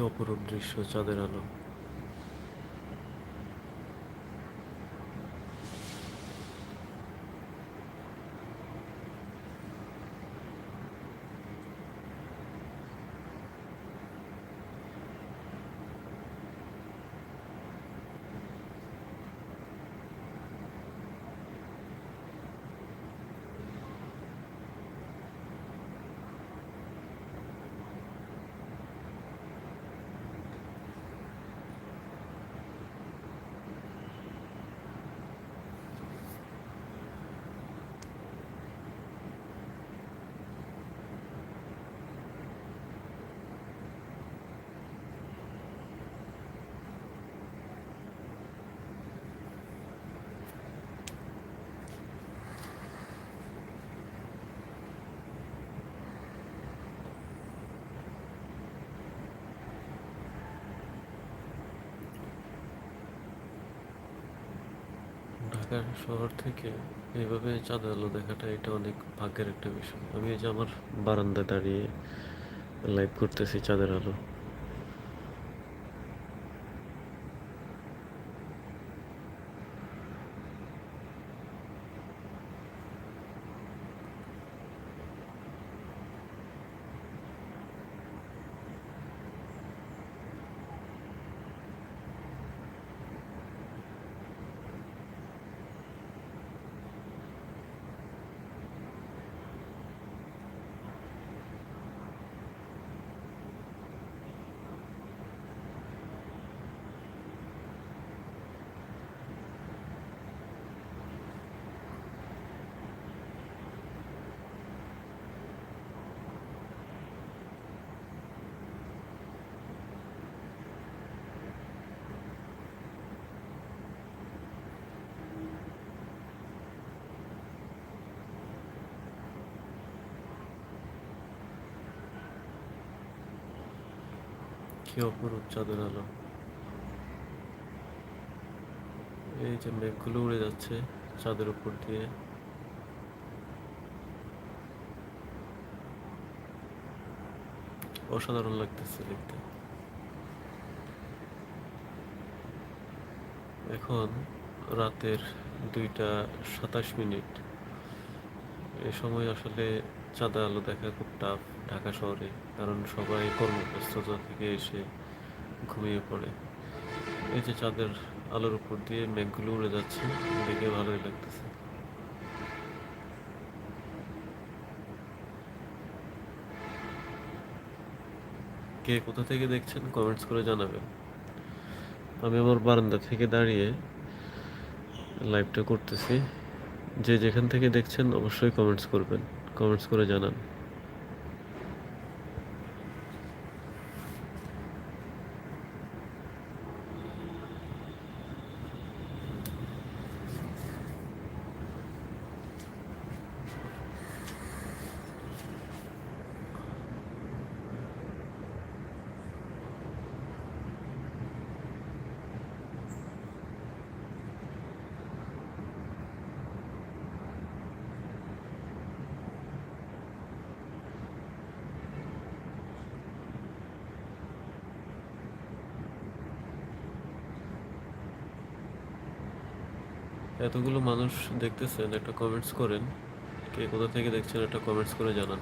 অপরূপ দৃশ্য চাঁদের আলো। ঢাকা শহর থেকে এইভাবে চাঁদের আলো দেখাটা এটা অনেক ভাগ্যের একটা বিষয়। আমি এই যে আমার বারান্দায় দাঁড়িয়ে লাইভ করতেছি চাঁদের আলো। কি অপরূপ চাঁদের আলো এই যে মেঘগুলো উড়ে যাচ্ছে চাঁদের উপর দিয়ে। অসাধারণ লাগতেছে দেখতে। এখন রাতের দুইটা সাতাশ মিনিট। এই সময় আসলে চাঁদা আলো দেখা খুব টাফ ঢাকা শহরে, কারণ সবাই কর্মব্যস্ততা থেকে এসে ঘুমিয়ে পড়ে। এই যে চাঁদের আলোর উপর দিয়ে মেঘগুলো উড়ে যাচ্ছে, দেখে ভালোই লাগতেছে। কে কোথা থেকে দেখছেন কমেন্টস করে জানাবেন। আমি আমার বারান্দা থেকে দাঁড়িয়ে লাইভটা করতেছি। যে যেখান থেকে দেখছেন অবশ্যই কমেন্টস করবেন, কমেন্টস করে জানান। এতগুলো মানুষ দেখতেছেন, একটা কমেন্টস করেন। কে কোথা থেকে দেখছেন, একটা কমেন্টস করে জানান।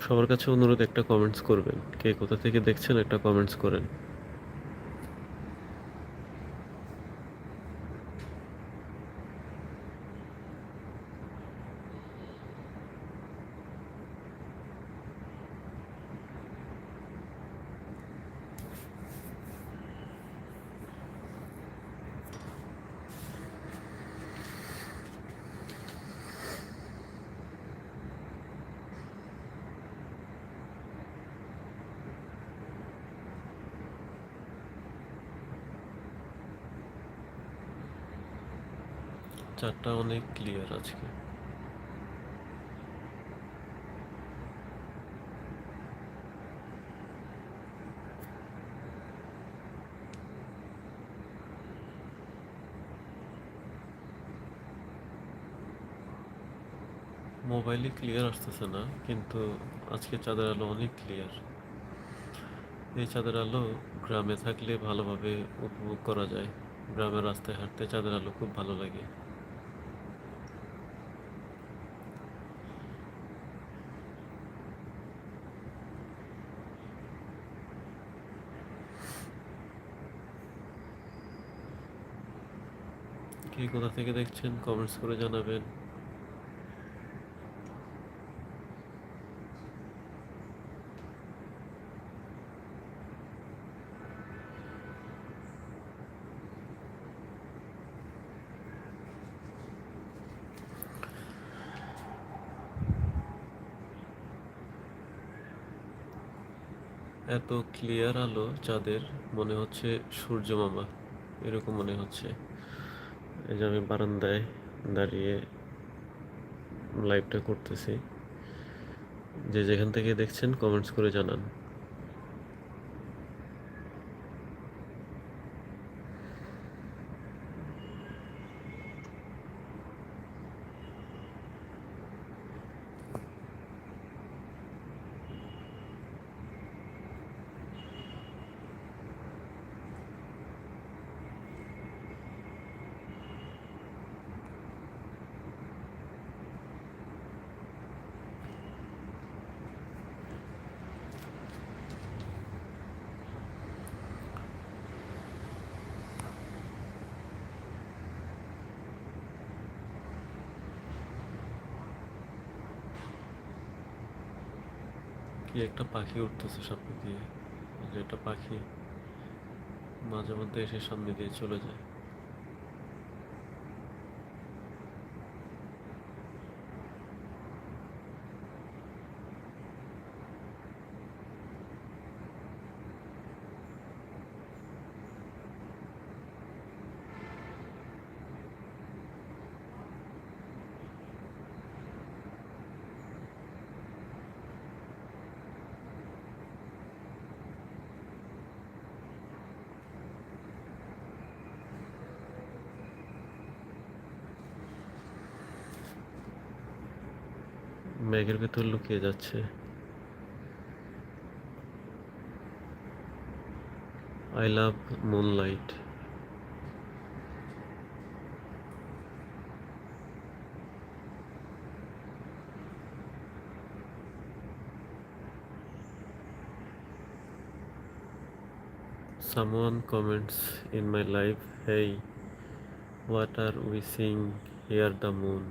সবার কাছে অনুরোধ, একটা কমেন্টস করবেন। কে কোথা থেকে দেখছেন, একটা কমেন্টস করেন। চারটা অনেক ক্লিয়ার আজকে। মোবাইলে ক্লিয়ার আসতেছে না, কিন্তু আজকে চাঁদের আলো অনেক ক্লিয়ার এই চাঁদের আলো গ্রামে থাকলে ভালোভাবে উপভোগ করা যায়। গ্রামের রাস্তায় হাঁটতে চাঁদের আলো খুব ভালো লাগে। কে কোথা থেকে দেখছেন কমেন্টস করে জানাবেন। এত ক্লিয়ার আলো চাঁদের মনে হচ্ছে সূর্য মামা, এরকম মনে হচ্ছে। এই যে আমি বারান্দায় দাঁড়িয়ে লাইভটা করতেছি। যে যেখান থেকে দেখছেন কমেন্টস করে জানান। কি একটা পাখি উঠতেছে সামনে দিয়ে একটা পাখি মাঝে মধ্যে এসে সামনে দিয়ে চলে যায়। মেঘের ভেতর লুকিয়ে যাচ্ছে I love moonlight Someone comments in my life, hey, what are we seeing here the moon?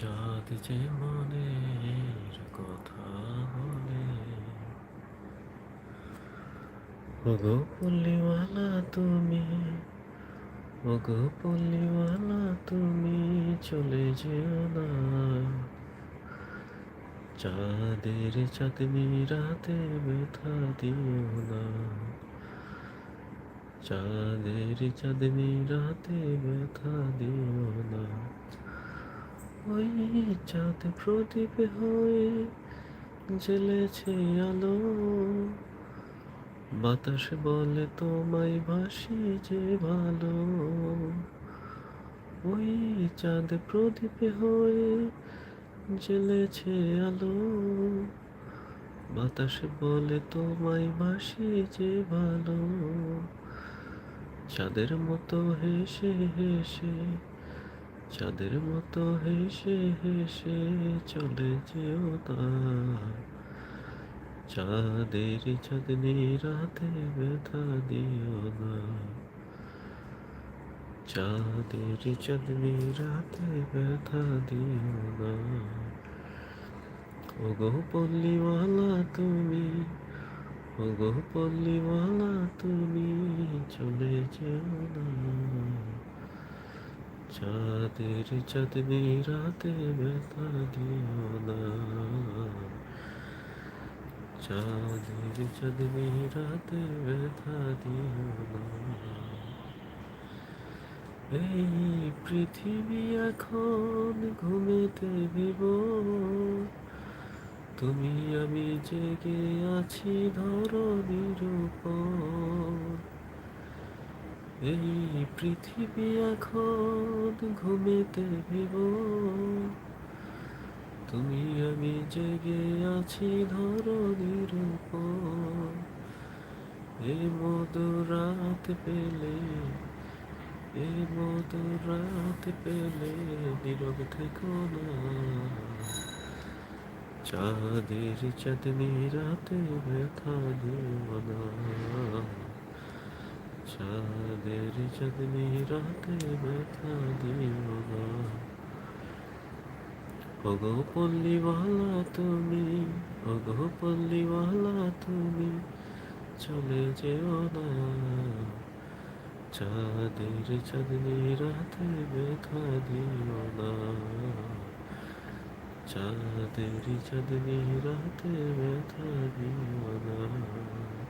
চাঁদ যে মনের কথা বলে। ওগো পল্লীওয়ালা তুমি, ওগো পল্লীওয়ালা তুমি চলে যেও না। চাঁদের চাঁদনি রাতে ব্যথা দিও না। চাঁদের চাঁদনি রাতে ব্যথা দিও না। ওই চাঁদ প্রদীপ হয়ে জ্বেলেছে আলো। বাতাস বলে তোমায় ভাসি যে ভালো। ওই চাঁদ প্রদীপ হয়ে জ্বেলেছে আলো। বাতাসে বলে তোমায় বাসি যে ভালো। চাঁদের মতো হেসে হেসে চাঁদের মতো হেসে হেসে চলে যেও না। চাঁদের চাঁদনি রাতে ব্যথা দিও না। চাঁদের চাঁদনি রাতে ব্যথা দিও না। ওগো পল্লীওয়ালা তুমি, ওগো পল্লীওয়ালা তুমি, চলে যেও না। চাঁদের চাঁদনি রাতে ব্যথা দিও না। চাঁদের চাঁদনি রাতে ব্যথা দিও না। এই পৃথিবী এখন ঘুমেতে ভিব। তুমি আমি জেগে আছি ধরণীর উপর এই পৃথিবী এখন ঘুমেতে ভিব। তুমি আমি জেগে আছি ধরণীর উপর। এই মধুরাত পেলে এই মধুরাত পেলে নীরব থেকো না। চাঁদের চাঁদনি রাতে ব্যথা দিও না। চাঁদের চাঁদনি রাতে ব্যথা দিও না ওগো পল্লীওয়ালা তুমি, ওগো পল্লীওয়ালা তুমি, চলে যেও না। চাঁদের চাঁদনি রাতে ব্যথা দিও না। চাঁদের চাঁদনি রাতে ব্যথা দিও না।